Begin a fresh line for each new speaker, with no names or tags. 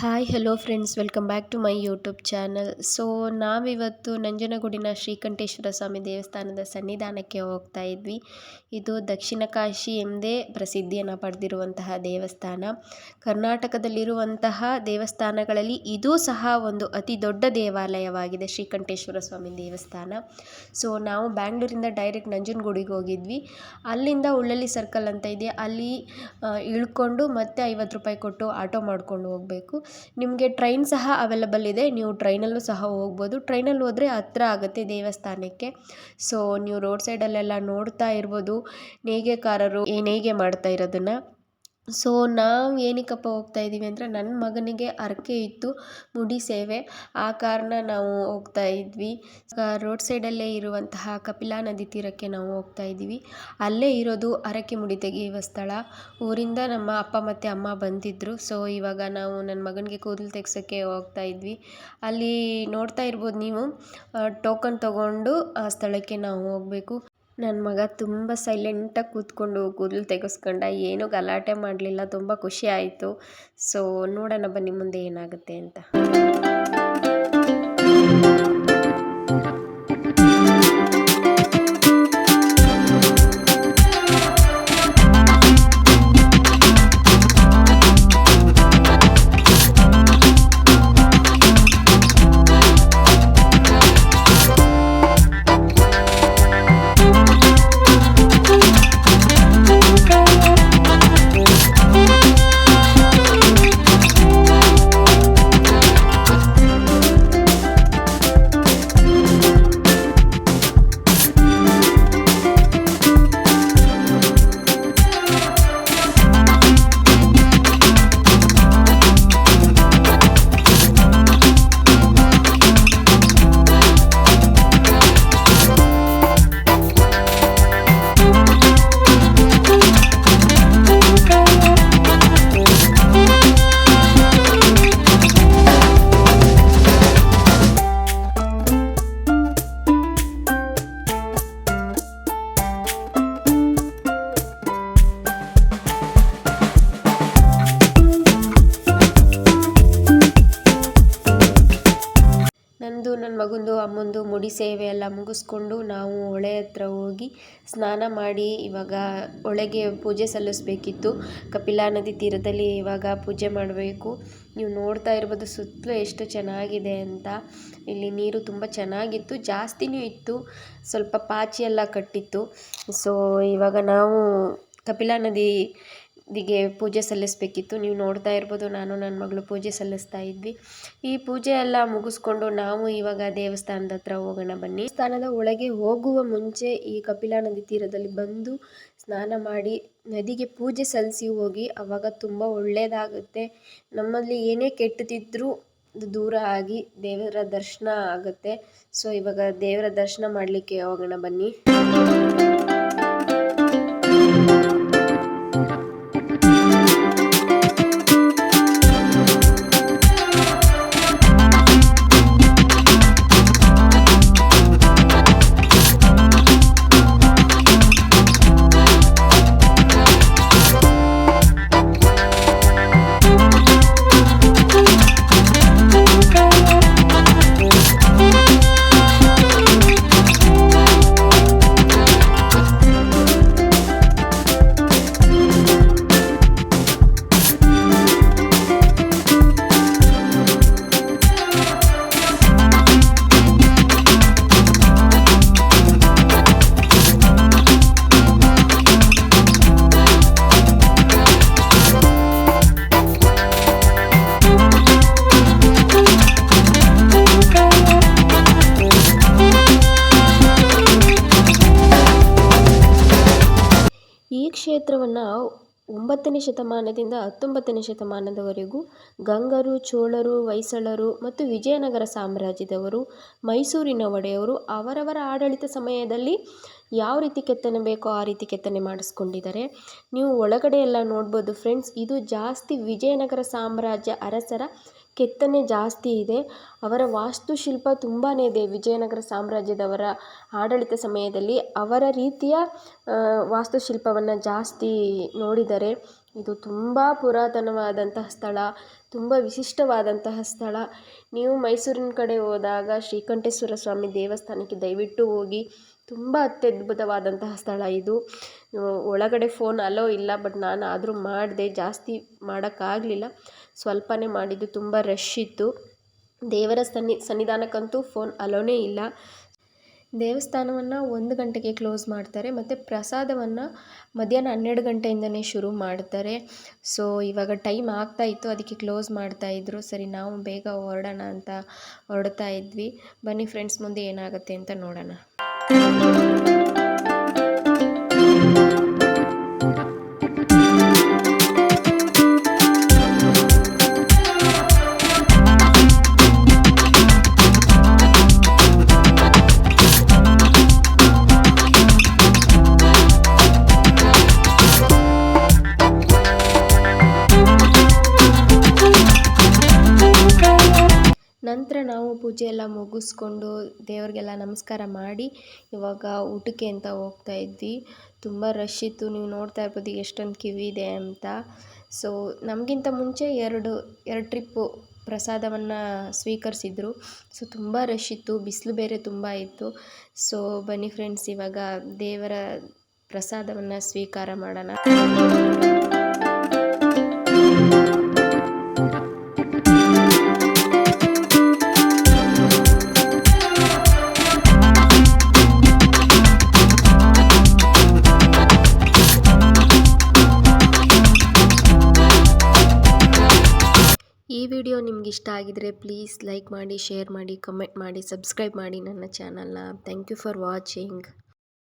Hi hello friends welcome back to my YouTube channel so ನಾವಿವತ್ತು ನಂಜನಗೂಡಿನ ಶ್ರೀಕಂಠೇಶ್ವರ ಸ್ವಾಮಿ ದೇವಸ್ಥಾನದ ಸನ್ನಿಧಾನಕ್ಕೆ ಹೋಗ್ತಾ ಇದ್ವಿ. ಇದು ದಕ್ಷಿಣ ಕಾಶಿ ಎಂದೇ ಪ್ರಸಿದ್ಧಿಯನ್ನು ಪಡೆದಿರುವಂತಹ ದೇವಸ್ಥಾನ. ಕರ್ನಾಟಕದಲ್ಲಿರುವಂತಹ ದೇವಸ್ಥಾನಗಳಲ್ಲಿ ಇದೂ ಸಹ ಒಂದು ಅತಿ ದೊಡ್ಡ ದೇವಾಲಯವಾಗಿದೆ ಶ್ರೀಕಂಠೇಶ್ವರ ಸ್ವಾಮಿ ದೇವಸ್ಥಾನ. ಸೊ ನಾವು ಬ್ಯಾಂಗ್ಳೂರಿಂದ ಡೈರೆಕ್ಟ್ ನಂಜನಗೂಡಿಗೆ ಹೋಗಿದ್ವಿ. ಅಲ್ಲಿಂದ ಉಳ್ಳಲ್ಲಿ ಸರ್ಕಲ್ ಅಂತ ಇದೆ. ಅಲ್ಲಿ ಇಳ್ಕೊಂಡು ಮತ್ತೆ ಐವತ್ತು ರೂಪಾಯಿ ಕೊಟ್ಟು ಆಟೋ ಮಾಡ್ಕೊಂಡು ಹೋಗಬೇಕು. ನಿಮಗೆ ಟ್ರೈನ್ ಸಹ ಅವೈಲಬಲ್ ಇದೆ. ನೀವು ಟ್ರೈನಲ್ಲೂ ಸಹ ಹೋಗ್ಬೋದು. ಟ್ರೈನಲ್ಲಿ ಹೋದರೆ ಹತ್ರ ಆಗುತ್ತೆ ದೇವಸ್ಥಾನಕ್ಕೆ. ಸೊ ನೀವು ರೋಡ್ ಸೈಡಲ್ಲೆಲ್ಲ ನೋಡ್ತಾ ಇರ್ಬೋದು. ನೇಯ್ಗೆಕಾರರು ಈ ನೇಯ್ಗೆ ಮಾಡ್ತಾ ಇರೋದನ್ನು. ಸೊ ನಾವು ಏನಕ್ಕಪ್ಪ ಹೋಗ್ತಾ ಇದ್ದೀವಿ ಅಂದರೆ ನನ್ನ ಮಗನಿಗೆ ಹರಕೆ ಇತ್ತು ಮುಡಿ ಸೇವೆ. ಆ ಕಾರಣ ನಾವು ಹೋಗ್ತಾ ಇದ್ವಿ. ರೋಡ್ ಸೈಡಲ್ಲೇ ಇರುವಂತಹ ಕಪಿಲಾ ನದಿ ತೀರಕ್ಕೆ ನಾವು ಹೋಗ್ತಾ ಇದ್ದೀವಿ ಅಲ್ಲೇ ಇರೋದು ಹರಕೆ ಮುಡಿ ತೆಗೆಯುವ ಸ್ಥಳ. ಊರಿಂದ ನಮ್ಮ ಅಪ್ಪ ಮತ್ತು ಅಮ್ಮ ಬಂದಿದ್ದರು ಸೊ ಇವಾಗ ನಾವು ನನ್ನ ಮಗನಿಗೆ ಕೂದಲು ತೆಗ್ಸೋಕ್ಕೆ ಹೋಗ್ತಾ ಇದ್ವಿ. ಅಲ್ಲಿ ನೋಡ್ತಾ ಇರ್ಬೋದು ನೀವು. ಟೋಕನ್ ತಗೊಂಡು ಆ ಸ್ಥಳಕ್ಕೆ ನಾವು ಹೋಗಬೇಕು. ನನ್ನ ಮಗ ತುಂಬ ಸೈಲೆಂಟಾಗಿ ಕೂತ್ಕೊಂಡು ಕೂದಲು ತೆಗೆಸ್ಕೊಂಡ, ಏನೂ ಗಲಾಟೆ ಮಾಡಲಿಲ್ಲ, ತುಂಬ ಖುಷಿ ಆಯಿತು. ಸೊ ನೋಡೋಣ ಬನ್ನಿ ಮುಂದೆ ಏನಾಗುತ್ತೆ ಅಂತ. ಮುಡಿ ಸೇವೆ ಎಲ್ಲ ಮುಗಿಸ್ಕೊಂಡು ನಾವು ಹೊಳೆ ಹತ್ರ ಹೋಗಿ ಸ್ನಾನ ಮಾಡಿ ಇವಾಗ ಹೊಳೆಗೆ ಪೂಜೆ ಸಲ್ಲಿಸಬೇಕಿತ್ತು. ಕಪಿಲಾ ನದಿ ತೀರದಲ್ಲಿ ಇವಾಗ ಪೂಜೆ ಮಾಡಬೇಕು. ನೀವು ನೋಡ್ತಾ ಇರ್ಬೋದು ಸುತ್ತಲೂ ಎಷ್ಟು ಚೆನ್ನಾಗಿದೆ ಅಂತ. ಇಲ್ಲಿ ನೀರು ತುಂಬ ಚೆನ್ನಾಗಿತ್ತು, ಜಾಸ್ತಿನೂ ಇತ್ತು, ಸ್ವಲ್ಪ ಪಾಚಿ ಎಲ್ಲ ಕಟ್ಟಿತ್ತು. ಸೊ ಇವಾಗ ನಾವು ಕಪಿಲಾ ನದಿ ದಿಗೆ ಪೂಜೆ ಸಲ್ಲಿಸಬೇಕಿತ್ತು. ನೀವು ನೋಡ್ತಾ ಇರ್ಬೋದು, ನಾನು ನನ್ನ ಮಗಳು ಪೂಜೆ ಸಲ್ಲಿಸ್ತಾ ಇದ್ವಿ. ಈ ಪೂಜೆ ಎಲ್ಲ ಮುಗಿಸ್ಕೊಂಡು ನಾವು ಇವಾಗ ದೇವಸ್ಥಾನದ ಹತ್ರ ಹೋಗೋಣ ಬನ್ನಿ. ದೇವಸ್ಥಾನದ ಒಳಗೆ ಹೋಗುವ ಮುಂಚೆ ಈ ಕಪಿಲಾ ನದಿ ತೀರದಲ್ಲಿ ಬಂದು ಸ್ನಾನ ಮಾಡಿ ನದಿಗೆ ಪೂಜೆ ಸಲ್ಲಿಸಿ ಹೋಗಿ, ಅವಾಗ ತುಂಬ ಒಳ್ಳೆಯದಾಗುತ್ತೆ ನಮ್ಮಲ್ಲಿ ಏನೇ ಕೆಟ್ಟದಿದ್ದರೂ ದೂರ ಆಗಿ ದೇವರ ದರ್ಶನ ಆಗುತ್ತೆ. ಸೊ, ಇವಾಗ ದೇವರ ದರ್ಶನ ಮಾಡಲಿಕ್ಕೆ ಹೋಗೋಣ ಬನ್ನಿ. ಕ್ಷೇತ್ರವನ್ನು ಒಂಬತ್ತನೇ ಶತಮಾನದಿಂದ ಹತ್ತೊಂಬತ್ತನೇ ಶತಮಾನದವರೆಗೂ ಗಂಗರು, ಚೋಳರು, ಹೊಯ್ಸಳರು ಮತ್ತು ವಿಜಯನಗರ ಸಾಮ್ರಾಜ್ಯದವರು, ಮೈಸೂರಿನ ಒಡೆಯವರು ಅವರವರ ಆಡಳಿತ ಸಮಯದಲ್ಲಿ ಯಾವ ರೀತಿ ಕೆತ್ತನೆ ಬೇಕೋ ಆ ರೀತಿ ಕೆತ್ತನೆ ಮಾಡಿಸ್ಕೊಂಡಿದ್ದಾರೆ. ನೀವು ಒಳಗಡೆ ಎಲ್ಲ ನೋಡ್ಬೋದು ಫ್ರೆಂಡ್ಸ್, ಇದು ಜಾಸ್ತಿ ವಿಜಯನಗರ ಸಾಮ್ರಾಜ್ಯ ಅರಸರ ಕೆತ್ತನೆ ಜಾಸ್ತಿ ಇದೆ. ಅವರ ವಾಸ್ತುಶಿಲ್ಪ ತುಂಬಾ ಇದೆ ವಿಜಯನಗರ ಸಾಮ್ರಾಜ್ಯದವರ ಆಡಳಿತ ಸಮಯದಲ್ಲಿ. ಅವರ ರೀತಿಯ ವಾಸ್ತುಶಿಲ್ಪವನ್ನು ಜಾಸ್ತಿ ನೋಡಿದ್ದಾರೆ ಇದು ತುಂಬ ಪುರಾತನವಾದಂತಹ ಸ್ಥಳ, ತುಂಬ ವಿಶಿಷ್ಟವಾದಂತಹ ಸ್ಥಳ. ನೀವು ಮೈಸೂರಿನ ಕಡೆ ಹೋದಾಗ ಶ್ರೀಕಂಠೇಶ್ವರ ಸ್ವಾಮಿ ದೇವಸ್ಥಾನಕ್ಕೆ ದಯವಿಟ್ಟು ಹೋಗಿ ತುಂಬ ಅತ್ಯದ್ಭುತವಾದಂತಹ ಸ್ಥಳ ಇದು. ಒಳಗಡೆ ಫೋನ್ ಅಲೋ ಇಲ್ಲ ಬಟ್ ನಾನು ಆದರೂ ಮಾಡಿದೆ. ಜಾಸ್ತಿ ಮಾಡೋಕ್ಕಾಗಲಿಲ್ಲ. ಸ್ವಲ್ಪನೇ ಮಾಡಿದ್ದು, ತುಂಬ ರಶ್ ಇತ್ತು. ದೇವರ ಸನ್ನಿ, ಸನ್ನಿಧಾನಕ್ಕಂತೂ ಫೋನ್ ಅಲೋನೇ ಇಲ್ಲ. ದೇವಸ್ಥಾನವನ್ನು ಒಂದು ಗಂಟೆಗೆ ಕ್ಲೋಸ್ ಮಾಡ್ತಾರೆ, ಮತ್ತು ಪ್ರಸಾದವನ್ನು ಮಧ್ಯಾಹ್ನ ಹನ್ನೆರಡು ಗಂಟೆಯಿಂದನೇ ಶುರು ಮಾಡ್ತಾರೆ. ಸೊ ಇವಾಗ ಟೈಮ್ ಆಗ್ತಾ ಇತ್ತು, ಅದಕ್ಕೆ ಕ್ಲೋಸ್ ಮಾಡ್ತಾಯಿದ್ರು ಸರಿ, ನಾವು ಬೇಗ ಹೊರಡೋಣ ಅಂತ ಹೊರಡ್ತಾ ಇದ್ವಿ. ಬನ್ನಿ ಫ್ರೆಂಡ್ಸ್ ಮುಂದೆ ಏನಾಗುತ್ತೆ ಅಂತ ನೋಡೋಣ. ನಂತರ ನಾವು ಪೂಜೆ ಎಲ್ಲ ಮುಗಿಸ್ಕೊಂಡು ದೇವರಿಗೆಲ್ಲ ನಮಸ್ಕಾರ ಮಾಡಿ ಇವಾಗ ಊಟಕ್ಕೆ ಅಂತ ಹೋಗ್ತಾ ಇದ್ವಿ. ತುಂಬ ರಶ್ ಇತ್ತು. ನೀವು ನೋಡ್ತಾ ಇರ್ಬೋದು ಎಷ್ಟೊಂದು ಕಿವಿ ಇದೆ ಅಂತ. ಸೊ ನಮಗಿಂತ ಮುಂಚೆ ಎರಡು ಎರಡು ಟ್ರಿಪ್ಪು ಪ್ರಸಾದವನ್ನು ಸ್ವೀಕರಿಸಿದ್ರು. ಸೊ ತುಂಬ ರಶ್ ಇತ್ತು. ಬಿಸಿಲು ಬೇರೆ ತುಂಬ ಇತ್ತು. ಸೊ ಬನ್ನಿ ಫ್ರೆಂಡ್ಸ್ ಇವಾಗ ದೇವರ ಪ್ರಸಾದವನ್ನು ಸ್ವೀಕಾರ ಮಾಡೋಣ. ನಿಮ್ಗೆ ಇಷ್ಟ ಆಗಿದ್ರೆ ಪ್ಲೀಸ್ ಲೈಕ್ ಮಾಡಿ ಶೇರ್ ಮಾಡಿ ಕಮೆಂಟ್ ಮಾಡಿ ಸಬ್ಸ್ಕ್ರೈಬ್ ಮಾಡಿ ನನ್ನ ಚಾನಲ್ನ ಥ್ಯಾಂಕ್ ಯು ಫಾರ್ ವಾಚಿಂಗ್